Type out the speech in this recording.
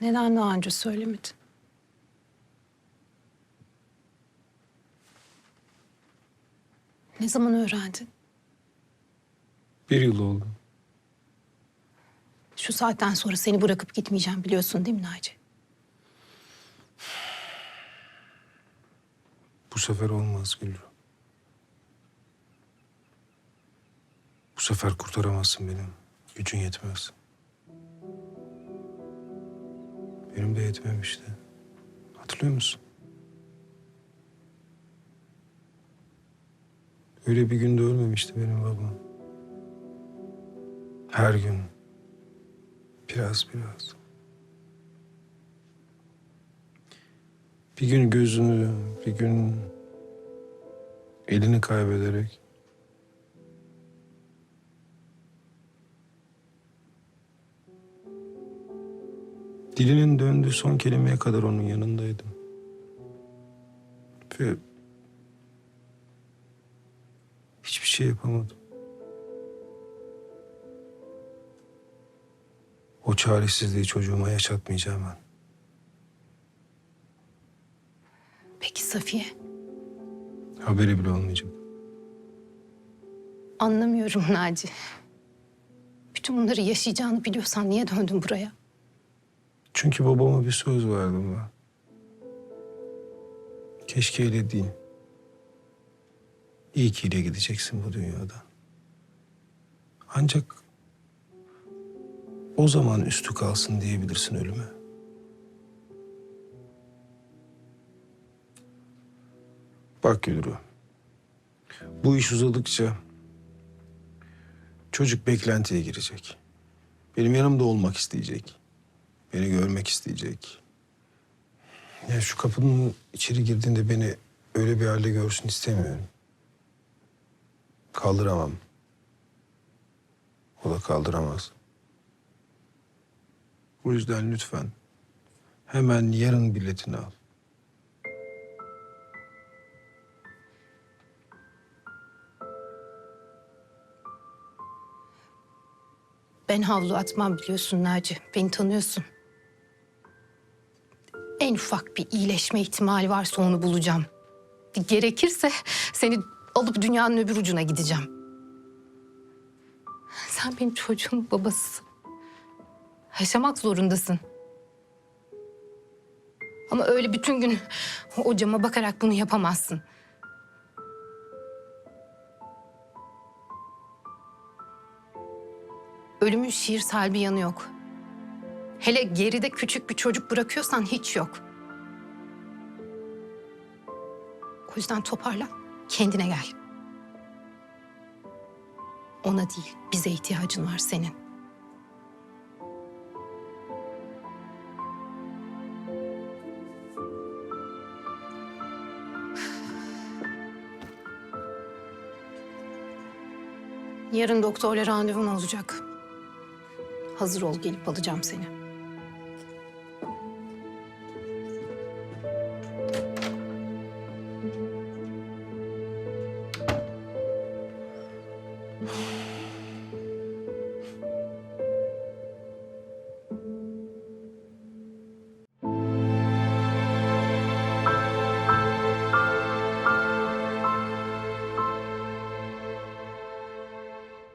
Neden daha önce söylemedin? Ne zaman öğrendin? Bir yıl oldu. Şu saatten sonra seni bırakıp gitmeyeceğim biliyorsun değil mi Naci? Bu sefer olmaz Gülru. Bu sefer kurtaramazsın benim. Gücün yetmez. Benim de yetmemişti. Hatırlıyor musun? Öyle bir günde ölmemişti benim babam. Her gün. Biraz biraz. Bir gün gözünü, bir gün elini kaybederek dilinin döndüğü son kelimeye kadar onun yanındaydım. Ve hiçbir şey yapamadım. O çaresizliği çocuğuma yaşatmayacağım ben. Peki Safiye? Haberi bile olmayacak. Anlamıyorum Naci. Bütün bunları yaşayacağını biliyorsan niye döndün buraya? Çünkü babama bir söz verdim ben. Keşke öyle değil. İyi ki ile gideceksin bu dünyadan. Ancak o zaman üstü kalsın diyebilirsin ölüme. Bak Gülru. Bu iş uzadıkça çocuk beklentiye girecek. Benim yanımda olmak isteyecek. Beni görmek isteyecek. Ya şu kapının içeri girdiğinde beni öyle bir halde görsün istemiyorum. Kaldıramam. O da kaldıramaz. O yüzden lütfen hemen yarın biletini al. Ben havlu atmam biliyorsun Naci. Beni tanıyorsun. En ufak bir iyileşme ihtimali varsa onu bulacağım. Gerekirse seni alıp dünyanın öbür ucuna gideceğim. Sen benim çocuğumun babasısın. Yaşamak zorundasın. Ama öyle bütün gün o cama bakarak bunu yapamazsın. Ölümün şiirsel bir yanı yok. Hele geride küçük bir çocuk bırakıyorsan hiç yok. O yüzden toparlan, kendine gel. Ona değil, bize ihtiyacın var senin. Yarın doktorla randevun olacak. Hazır ol gelip alacağım seni.